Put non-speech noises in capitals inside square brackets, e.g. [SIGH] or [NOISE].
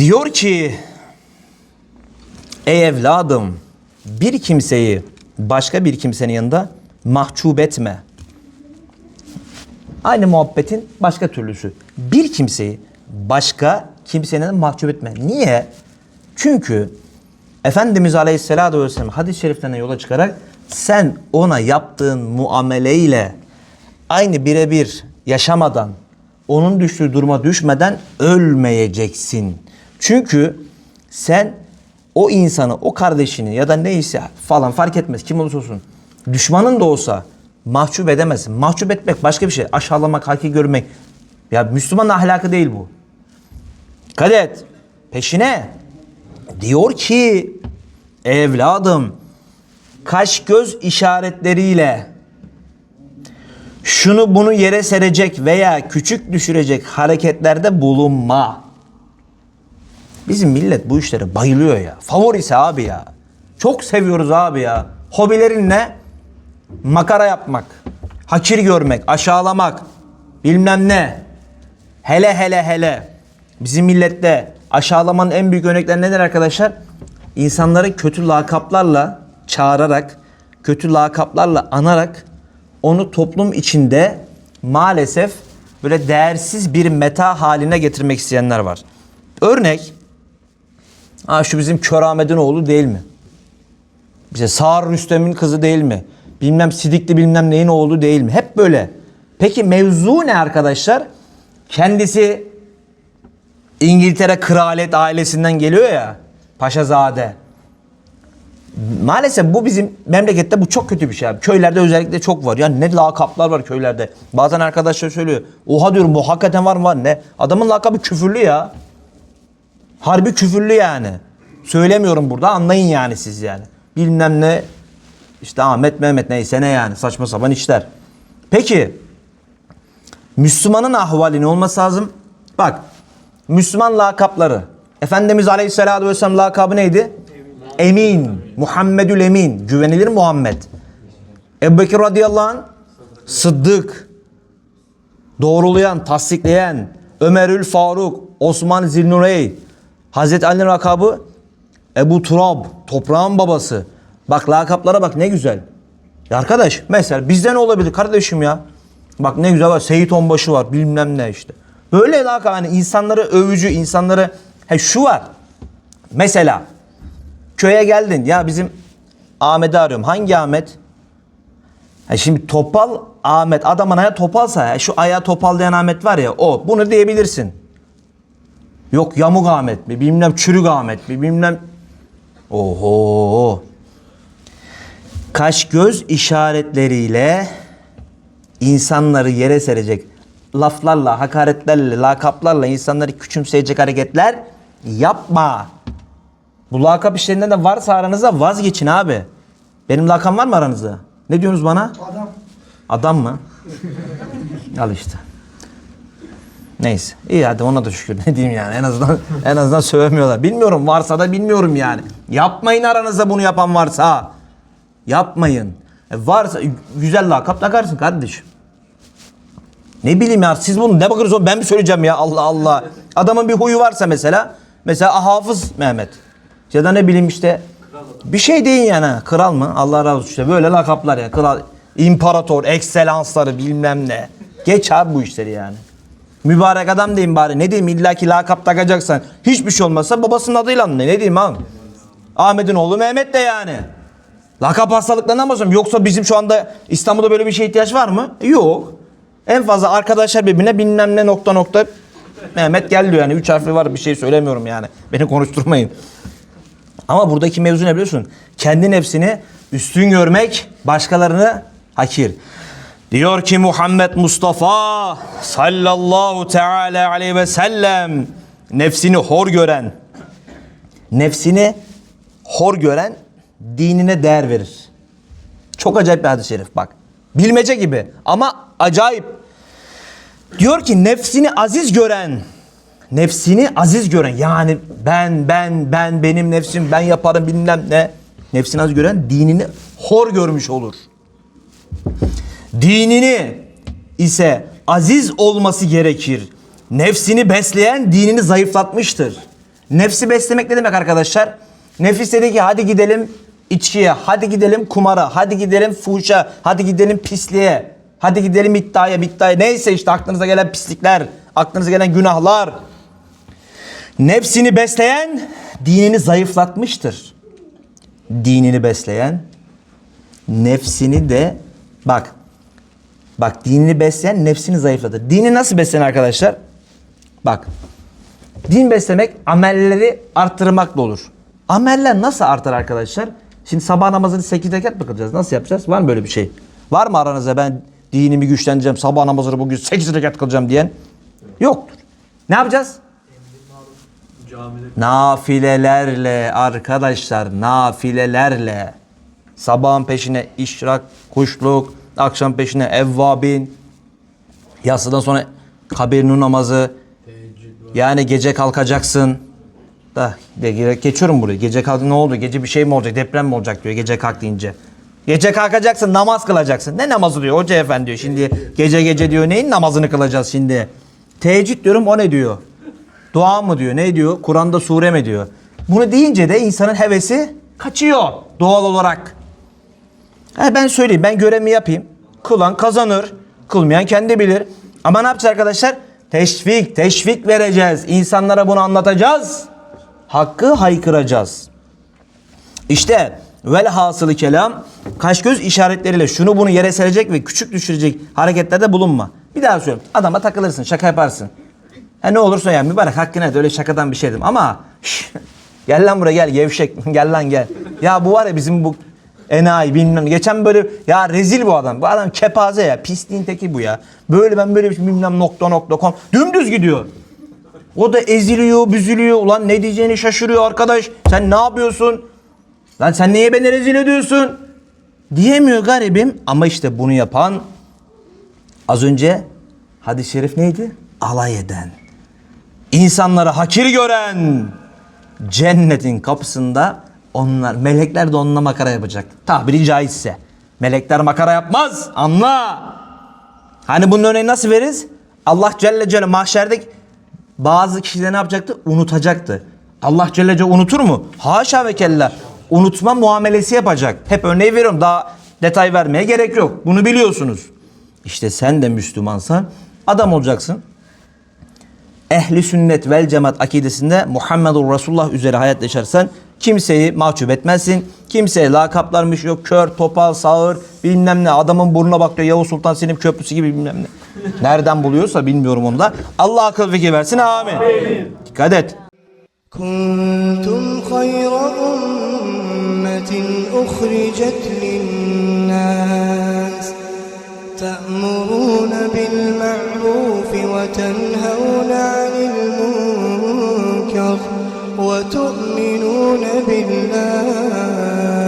Diyor ki Ey evladım bir kimseyi başka bir kimsenin yanında mahcup etme. Aynı muhabbetin başka türlüsü. Bir kimseyi başka kimsenin mahcup etme. Niye? Çünkü Efendimiz Aleyhisselatü Vesselam hadis-i şeriflerine yola çıkarak sen ona yaptığın muameleyle aynı birebir yaşamadan, onun düştüğü duruma düşmeden ölmeyeceksin. Çünkü sen o insanı, o kardeşini ya da neyse falan fark etmez kim olursa olsun düşmanın da olsa mahcup edemezsin. Mahcup etmek başka bir şey. Aşağılamak, haki görmek. Ya Müslüman ahlakı değil bu. Dikkat et. Peşine diyor ki evladım kaş göz işaretleriyle şunu bunu yere serecek veya küçük düşürecek hareketlerde bulunma. Bizim millet bu işlere bayılıyor ya. Favorisi abi ya. Çok seviyoruz abi ya. Hobilerin ne? Makara yapmak, hakir görmek, aşağılamak, bilmem ne. Hele hele hele. Bizim millette aşağılamanın en büyük örnekleri nedir arkadaşlar? İnsanları kötü lakaplarla çağırarak, kötü lakaplarla anarak onu toplum içinde maalesef böyle değersiz bir meta haline getirmek isteyenler var. Örnek, ha şu bizim Kör Ahmet'in oğlu değil mi? İşte Sağır Rüstem'in kızı değil mi? Bilmem Sidikli bilmem neyin oğlu değil mi? Hep böyle. Peki mevzu ne arkadaşlar? Kendisi İngiltere kraliyet ailesinden geliyor ya. Paşazade. Maalesef bu bizim memlekette bu çok kötü bir şey. Köylerde özellikle çok var. Yani ne lakaplar var köylerde. Bazen arkadaşlar söylüyor. Oha diyorum bu hakikaten var mı var ne? Adamın lakabı küfürlü ya. Harbi küfürlü yani. Söylemiyorum burada anlayın yani siz yani. Bilmem ne işte Ahmet Mehmet neyse ne yani saçma sapan işler. Peki Müslümanın ahvali ne olması lazım? Bak Müslüman lakapları. Efendimiz Aleyhisselatü Vesselam lakabı neydi? Emin. Muhammedül Emin. Güvenilir Muhammed. Ebu Bekir radıyallahu anh Sıddık. Doğrulayan, tasdikleyen. Ömerül Faruk. Osman Zilnurey. Hazreti Ali'nin lakabı Ebu Turab. Toprağın babası. Bak lakaplara bak ne güzel. Ya arkadaş mesela bizde ne olabilir kardeşim ya? Bak ne güzel var. Seyit Onbaşı var. Bilmem ne işte. Böyle lakap hani insanları övücü, insanları he şu var. Mesela köye geldin. Ya bizim Ahmet'i arıyorum. Hangi Ahmet? Ha şimdi Topal Ahmet adamın ayağı topalsa ya, şu ayağı topallayan Ahmet var ya o bunu diyebilirsin. Yok yamuk Ahmet mi bilmem çürük Ahmet mi bilmem Oho. Kaş göz işaretleriyle insanları yere serecek laflarla, hakaretlerle, lakaplarla insanları küçümseyecek hareketler yapma. Bu lakap işlerinden de varsa aranızda vazgeçin abi. Benim lakam var mı aranızda? Ne diyorsunuz bana? Adam. Adam mı? Al işte. Neyse. İyi hadi ona da şükür. [LAUGHS] Ne diyeyim yani. En azından en azından sövemiyorlar. Bilmiyorum varsa da bilmiyorum yani. Yapmayın aranızda bunu yapan varsa. Yapmayın. E varsa güzel lakap takarsın kardeşim. Ne bileyim ya siz bunu ne bakıyorsunuz ben mi söyleyeceğim ya Allah Allah. Adamın bir huyu varsa mesela. Mesela Hafız Mehmet. Ya da ne bileyim işte bir şey deyin yani. Kral mı? Allah razı olsun işte böyle lakaplar ya. Kral, imparator, ekselansları bilmem ne. Geç abi bu işleri yani. Mübarek adam diyeyim bari. Ne diyeyim illa ki lakap takacaksan. Hiçbir şey olmazsa babasının adıyla anla. Ne diyeyim abi? Ahmet'in oğlu Mehmet de yani. Lakap hastalıklarından bahsediyorum. Yoksa bizim şu anda İstanbul'da böyle bir şeye ihtiyaç var mı? Yok. En fazla arkadaşlar birbirine bilmem ne nokta nokta Mehmet gel diyor yani. Üç harfli var bir şey söylemiyorum yani. Beni konuşturmayın. Ama buradaki mevzu ne biliyorsun? Kendi nefsini üstün görmek, başkalarını hakir. Diyor ki Muhammed Mustafa sallallahu teala aleyhi ve sellem nefsini hor gören, nefsini hor gören dinine değer verir. Çok acayip bir hadis-i şerif bak. Bilmece gibi ama acayip. Diyor ki nefsini aziz gören, nefsini aziz gören yani ben ben ben benim nefsim ben yaparım bilmem ne. Nefsini aziz gören dinini hor görmüş olur. Dinini ise aziz olması gerekir. Nefsini besleyen dinini zayıflatmıştır. Nefsi beslemek ne demek arkadaşlar? Nefis dedi ki hadi gidelim içkiye, hadi gidelim kumara, hadi gidelim fuhuşa, hadi gidelim pisliğe, hadi gidelim iddiaya, iddiaya. Neyse işte aklınıza gelen pislikler, aklınıza gelen günahlar. Nefsini besleyen dinini zayıflatmıştır. Dinini besleyen nefsini de bak bak dinini besleyen nefsini zayıflatır. Dini nasıl beslenir arkadaşlar? Bak din beslemek amelleri arttırmakla olur. Ameller nasıl artar arkadaşlar? Şimdi sabah namazını 8 rekat mı kılacağız? Nasıl yapacağız? Var mı böyle bir şey? Var mı aranızda ben dinimi güçlendireceğim, sabah namazını bugün 8 rekat kılacağım diyen? Yoktur. Ne yapacağız? Nafilelerle arkadaşlar nafilelerle sabahın peşine işrak, kuşluk, akşam peşine evvabin, yatsıdan sonra kabir nur namazı, yani gece kalkacaksın. Da de, geçiyorum burayı. Gece kalktın ne oldu? Gece bir şey mi olacak? Deprem mi olacak diyor gece kalk deyince. Gece kalkacaksın namaz kılacaksın. Ne namazı diyor hoca efendi diyor. Şimdi gece gece diyor neyin namazını kılacağız şimdi? Teheccüd diyorum o ne diyor? Dua mı diyor? Ne diyor? Kur'an'da sure mi diyor? Bunu deyince de insanın hevesi kaçıyor doğal olarak. Ha ben söyleyeyim ben görevimi yapayım. Kılan kazanır. Kılmayan kendi bilir. Ama ne yapacağız arkadaşlar? Teşvik, teşvik vereceğiz. İnsanlara bunu anlatacağız. Hakkı haykıracağız. İşte velhasılı kelam kaş göz işaretleriyle şunu bunu yere serecek ve küçük düşürecek hareketlerde bulunma. Bir daha söylüyorum. Adama takılırsın, şaka yaparsın. Ha ne olursa yani mübarek hakkına et öyle şakadan bir şey dedim ama şş, gel lan buraya gel gevşek [LAUGHS] gel lan gel. Ya bu var ya bizim bu enayi bilmem geçen böyle ya rezil bu adam. Bu adam kepaze ya pisliğin teki bu ya. Böyle ben böyle bir şey bilmem nokta nokta kom dümdüz gidiyor. O da eziliyor, büzülüyor. Ulan ne diyeceğini şaşırıyor arkadaş. Sen ne yapıyorsun? Lan sen niye beni rezil ediyorsun? Diyemiyor garibim. Ama işte bunu yapan az önce hadis-i şerif neydi? Alay eden. İnsanları hakir gören cennetin kapısında onlar melekler de onunla makara yapacak. Tabiri caizse. Melekler makara yapmaz. Anla. Hani bunun örneğini nasıl veririz? Allah Celle Celle mahşerde bazı kişiler ne yapacaktı? Unutacaktı. Allah Celle Celle unutur mu? Haşa ve kella. Unutma muamelesi yapacak. Hep örneği veriyorum. Daha detay vermeye gerek yok. Bunu biliyorsunuz. İşte sen de Müslümansan adam olacaksın. Ehli sünnet vel cemaat akidesinde Muhammedur Resulullah üzere hayat yaşarsan kimseyi mahcup etmezsin. Kimseye lakaplarmış yok. Kör, topal, sağır bilmem ne. Adamın burnuna bak diyor. Yavuz Sultan Selim Köprüsü gibi bilmem ne. Nereden buluyorsa bilmiyorum onu da. Allah akıl fikir versin. Amin. Dikkat et. كنتم خير أمة أخرجت للناس تأمرون بالمعروف وتنهون عن المنكر وتؤمنون يؤمنون بالله